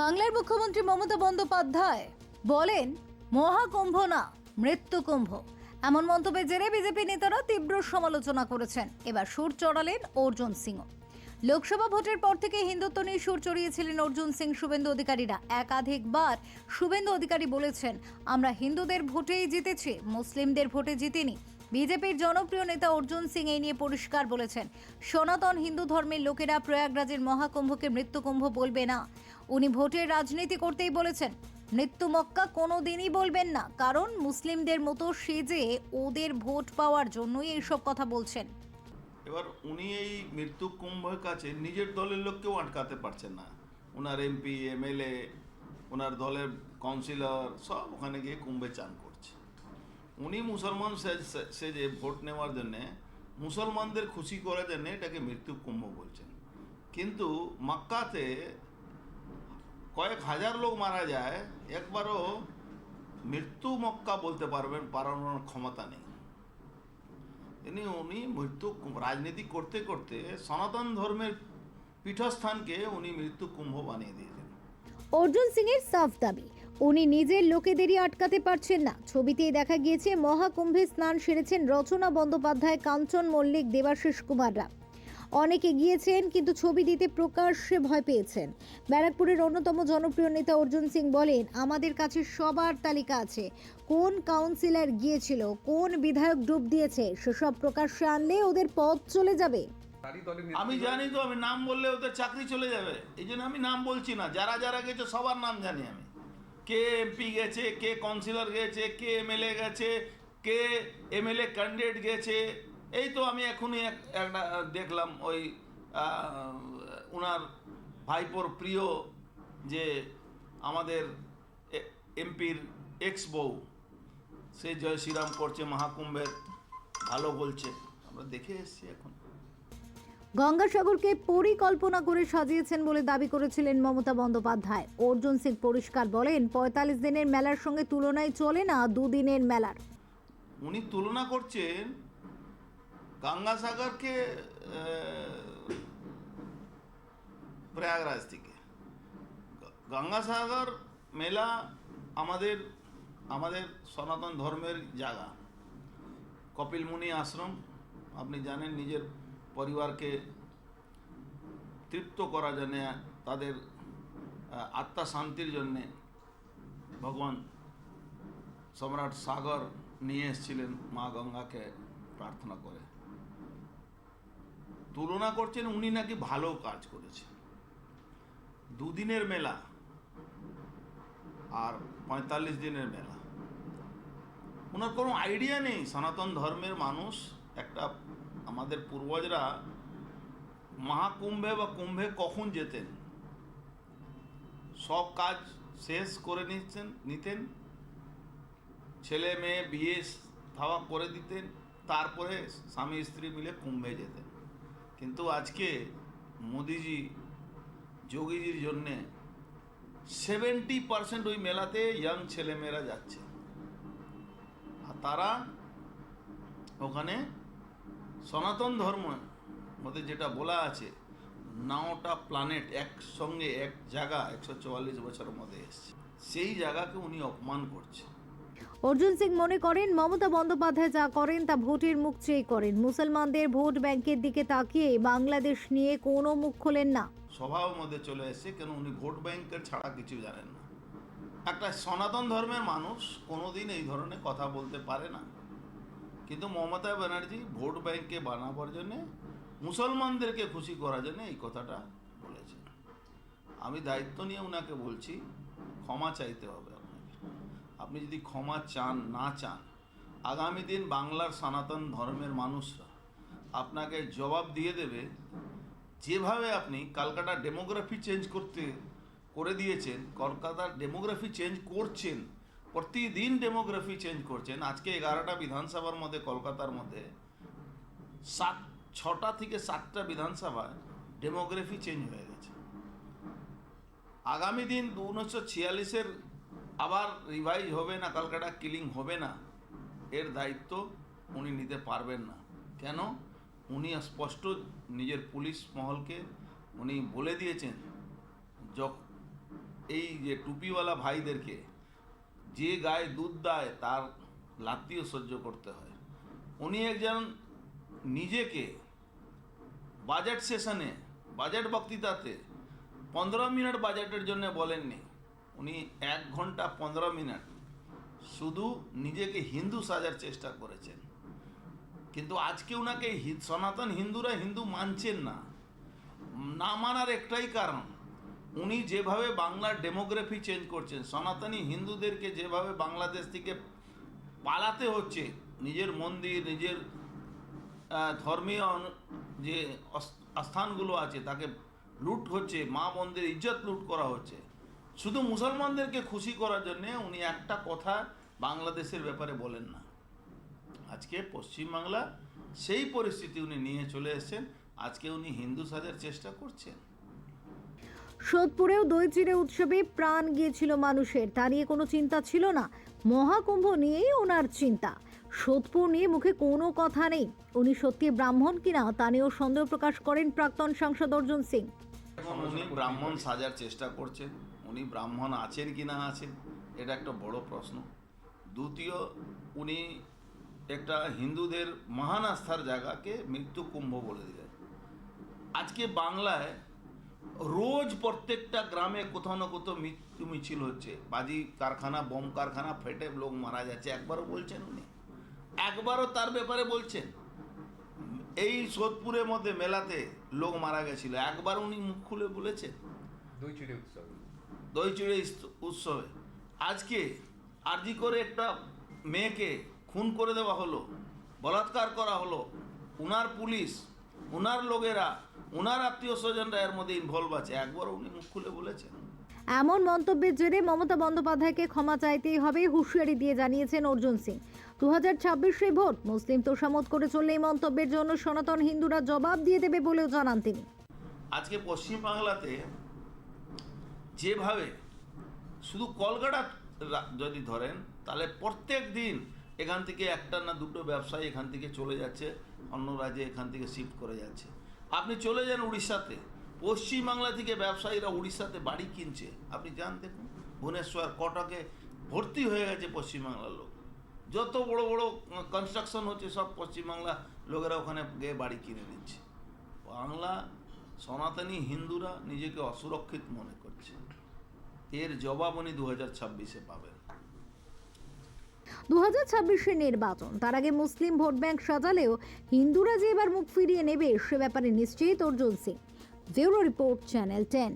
বাংলার মুখ্যমন্ত্রী মমতা বন্দ্যোপাধ্যায় বলেন, মহাকুম্ভ না মৃত্যুকুম্ভ এমন মন্তব্যের জেরে বিজেপি নেতারা তীব্র সমালোচনা করেছেন। এবার সুর চড়ালেন অর্জুন সিংহ লোকসভা ভোটের পর থেকে হিন্দুত্ব নিয়ে সুর চড়িয়েছিলেন অর্জুন সিং, শুভেন্দু অধিকারীরা। একাধিকবার শুভেন্দু অধিকারী বলেছেন, আমরা হিন্দুদের ভোটেই জিতেছি, মুসলিমদের ভোটে জিতিনি। বিজেপির জনপ্রিয় নেতা অর্জুন সিং এই নিয়ে পরিষ্কার বলেছেন, সনাতন হিন্দু ধর্মের লোকেরা প্রয়াগরাজের মহাকুম্ভকে মৃত্যুকুম্ভ বলবে না। উনি ভোটের রাজনীতি করতেই বলেছেন, মৃত্যু মক্কা কোনো দিনই বলবেন না, কারণ মুসলিমদের মতো সেজে ওদের ভোট পাওয়ার জন্যই এইসব কথা বলছেন। এবার উনি এই মৃত্যু কুম্ভের কাছে নিজের দলের লোককেও আটকাতে পারছেন না। ওনার এমপি, এমএলএ ওনার দলের কাউন্সিলর সব ওখানে গিয়ে কুম্ভে চান করছে। উনি মুসলমান সে- সেজে ভোট নেওয়ার জন্যে মুসলমানদের খুশি করার জন্যে এটাকে মৃত্যু কুম্ভ বলছেন। কিন্তু মক্কাতে কয়েক হাজার লোক মারা যায়, একবারও মৃত্যু মক্কা বলতে পারবেন, পারানোর ক্ষমতা নেই। তিনি উনি মৃত্যু রাজনীতি করতে করতে সনাতন ধর্মের পীঠস্থানকে উনি মৃত্যু কুম্ভ বানিয়ে দিয়েছেন। অর্জুন সিং এর সাফ দাবি উনি নিজের লোকেদেরই আটকাতে পারছেন না। ছবিতেই দেখা গিয়েছে, মহাকুম্ভে স্নান সেরেছেন রচনা বন্দ্যোপাধ্যায়, কাঞ্চন মল্লিক, দেবাশিস কুমাররা। অনেকে গিয়েছেন, কিন্তু ছবি দিতে প্রকাশ্যে ভয় পেয়েছেন। ব্যারাকপুরের অন্যতম জনপ্রিয় নেতা অর্জুন সিং বলেন, আমাদের কাছে সবার তালিকা আছে। কোন কাউন্সিলর গিয়েছিল, কোন বিধায়ক ডুব দিয়েছে, সেসব প্রকাশ্যে আনলে ওদের পথ চলে যাবে। আমি জানি তো, আমি নাম বললে ওদের চাকরি চলে যাবে। এই জন্য আমি নাম বলছি না। যারা যারা গেছে সবার নাম জানি আমি। কে এমপি গেছে, কে কাউন্সিলর গেছে, কে এমএলএ গেছে, কে এমএলএ ক্যান্ডিডেট গেছে, এই তো আমি এখনই এক- একটা দেখলাম ওই ওনার ভাইপোর প্রিয় যে আমাদের এমপির এক্স বউ, সে জয় শ্রীরাম করছে, মহাকুম্ভের, ভালো বলছে। আমরা দেখে এসেছি এখন। গঙ্গাসাগরকে পরিকল্পনা করে সাজিয়েছেন বলে দাবি করেছিলেন মমতা বন্দ্যোপাধ্যায়। অর্জুন সিং পরিষ্কার বলেন, পঁয়তাল্লিশ দিনের মেলার সঙ্গে তুলনায় চলে না দুদিনের মেলার। উনি তুলনা করছেন গঙ্গাসাগরকে প্রয়াগরাজ থেকে গঙ্গাসাগর মেলা আমাদের আমাদের সনাতন ধর্মের জায়গা। কপিল মুনি আশ্রম, আপনি জানেন নিজের পরিবারকে তৃপ্ত করার জন্যে, তাদের আত্মা শান্তির জন্যে ভগবান সম্রাট সাগর নিয়ে এসেছিলেন মা গঙ্গাকে প্রার্থনা করে। তুলনা করছেন উনি নাকি ভালো কাজ করেছে দুদিনের মেলা আর পঁয়তাল্লিশ দিনের মেলা। ওনার কোনো আইডিয়া নেই। সনাতন ধর্মের মানুষ একটা আমাদের পূর্বজরা মহাকুম্ভে বা কুম্ভে কখন যেতেন? সব কাজ শেষ করে নিচ্ছেন নিতেন। ছেলে মেয়ে বিয়ে ধাওয়া করে দিতেন, তারপরে স্বামী স্ত্রী মিলে কুম্ভে যেতেন। কিন্তু আজকে মোদিজি, যোগীজির জন্যে সেভেন্টি পার্সেন্ট ওই মেলাতে ইয়াং ছেলেমেয়েরা যাচ্ছে। আর তারা ওখানে সনাতন ধর্ম মধ্যে যেটা বলা আছে নটা প্ল্যানেট একসঙ্গে এক জায়গা একশো চুয়াল্লিশ বছরের মধ্যে এসছে। সেই জায়গাকে উনি অপমান করছে। অর্জুন সিং মনে করেন মমতা বন্দ্যোপাধ্যায় যা করেন তা ভোটের মুখ চেয়ে করেন। মুসলমানদের ভোট ব্যাংকের দিকে তাকিয়ে বাংলাদেশ নিয়ে কোনো মুখ খোলেন না। স্বভাবের মধ্যে চলে এসেছে কেন উনি ভোট ব্যাংকের ছাড়া কিছু জানেন না। একটা সনাতন ধর্মের মানুষ কোনোদিন এই ধরনের কথা বলতে পারে না। কিন্তু মমতা ব্যানার্জি ভোট ব্যাংকে বানাবার জন্যে মুসলমানদেরকে খুশি করার জন্য এই কথাটা বলেছে আমি দায়িত্ব নিয়ে ওনাকে বলছি, ক্ষমা চাইতে হবে আপনাকে। আপনি যদি ক্ষমা চান, না চান, আগামী দিন বাংলার সনাতন ধর্মের মানুষরা আপনাকে জবাব দিয়ে দেবে, যেভাবে আপনি কলকাতার ডেমোগ্রাফি চেঞ্জ করতে, করে দিয়েছেন, কলকাতার ডেমোগ্রাফি চেঞ্জ করছেন প্রতিদিন ডেমোগ্রাফি চেঞ্জ করছেন। আজকে এগারোটা বিধানসভার মধ্যে, কলকাতার মধ্যে, সাত, ছটা থেকে সাতটা বিধানসভায় ডেমোগ্রাফি চেঞ্জ হয়ে গেছে। আগামী দিন উনিশশো ছিয়াল্লিশের আবার রিভাইজ হবে না কলকাতা কিলিং হবে না, এর দায়িত্ব উনি নিতে পারবেন না। কেন? উনি স্পষ্ট নিজের পুলিশ মহলকে উনি বলে দিয়েছেন, যখ এই যে টুপিওয়ালা ভাইদেরকে যে গায়ে দুধ দেয়, তার লাত্তিও সহ্য করতে হয়। উনি একজন নিজেকে বাজেট সেশনে, বাজেট বক্তৃতাতে পনেরো মিনিট বাজেটের জন্য বলেননি। উনি এক ঘণ্টা পনেরো মিনিট শুধু নিজেকে হিন্দু সাজার চেষ্টা করেছেন। কিন্তু আজকে ওনাকে সনাতন হিন্দুরা হিন্দু মানছেন না। না মানার একটাই কারণ উনি যেভাবে বাংলার ডেমোগ্রাফি চেঞ্জ করছেন, সনাতনী হিন্দুদেরকে যেভাবে বাংলাদেশ থেকে পালাতে হচ্ছে, নিজের মন্দির, নিজের ধর্মীয় যে আস্থানগুলো আছে, তাকে লুট হচ্ছে, মা মন্দির ইজ্জত লুট করা হচ্ছে। শুধু মুসলমানদেরকে খুশি করার জন্যে উনি একটা কথা বাংলাদেশের ব্যাপারে বলেন না। আজকে পশ্চিমবাংলা সেই পরিস্থিতি উনি নিয়ে চলে এসেছেন, আজকে উনি হিন্দু সাজার চেষ্টা করছেন। সোদপুরেও দই চিড়ে উৎসবে প্রাণ গিয়েছিল মানুষের। তা নিয়ে কোনো চিন্তা ছিল না। মহাকুম্ভ নিয়েই ওনার চিন্তা। সোদপুর নিয়ে মুখে কোনো কথা নেই। উনি সত্যি ব্রাহ্মণ কিনা তা নিয়েও সন্দেহ প্রকাশ করেন প্রাক্তন সাংসদ অর্জুন সিং। উনি ব্রাহ্মণ সাজার চেষ্টা করছেন। উনি ব্রাহ্মণ আছেন কি না আছেন এটা একটা বড় প্রশ্ন। দ্বিতীয়, উনি একটা হিন্দুদের মহান আস্থার জায়গাকে মৃত্যু কুম্ভ বলে দিলেন। আজকে বাংলায় রোজ প্রত্যেকটা গ্রামে কোথাও না কোথাও মৃত্যু মিছিল হচ্ছে। বাজি কারখানা বোম কারখানা ফেটে লোক মারা যাচ্ছে। একবারও বলছেন উনি। একবারও তার ব্যাপারে বলছেন। এই সোদপুরের মধ্যে মেলাতে লোক মারা গেছিল। একবার উনি মুখ খুলে বলেছেন। দুই চিড়ে উৎসব। দই চিড়ে ইস- উৎসবে। আজকে আরজি করে একটা মেয়েকে খুন করে দেওয়া হলো বলাৎকার করা হলো। উনার পুলিশ উনার লোকেরা ওনার আত্মীয় স্বজনরা এর মধ্যে ইনভলভ আছে। একবার উনি মুখ খুলে বলেছেন। এমন মন্তব্যের জেরে মমতা বন্দ্যোপাধ্যায়কে ক্ষমা চাইতেই হবে হুঁশিয়ারি দিয়ে জানিয়েছেন অর্জুন সিং। দু হাজার ছাব্বিশে ভোট মুসলিম তোষামত করে চললে এই মন্তব্যের জন্য সনাতন হিন্দুরা জবাব দিয়ে দেবে বলেও জানান তিনি। আজকে পশ্চিমবাংলাতে যেভাবে শুধু কলকাতা যদি ধরেন তাহলে প্রত্যেক দিন এখান থেকে একটা না দুটো ব্যবসায়ী এখান থেকে চলে যাচ্ছে, অন্য রাজ্যে এখান থেকে শিফট করে যাচ্ছে। আপনি চলে যান উড়িষ্যাতে। পশ্চিমবাংলা থেকে ব্যবসায়ীরা উড়িষ্যাতে বাড়ি কিনছে। আপনি যান দেখুন, ভুবনেশ্বর, কটকে ভর্তি হয়ে গেছে পশ্চিমবাংলার লোক। যত বড় বড় কনস্ট্রাকশন হচ্ছে, সব পশ্চিমবাংলা লোকেরা ওখানে গিয়ে বাড়ি কিনে নিচ্ছে। বাংলা সনাতনী হিন্দুরা নিজেকে অসুরক্ষিত মনে করছে। এর জবাব উনি দু হাজার ছাব্বিশে পাবেন। দু হাজার ছাব্বিশের নির্বাচন। তার আগে মুসলিম ভোট ব্যাংক সাজালেও হিন্দুরা যে এবার মুখ ফিরিয়ে নেবে সে ব্যাপারে নিশ্চিত Arjun Singh. Bureau report channel ten.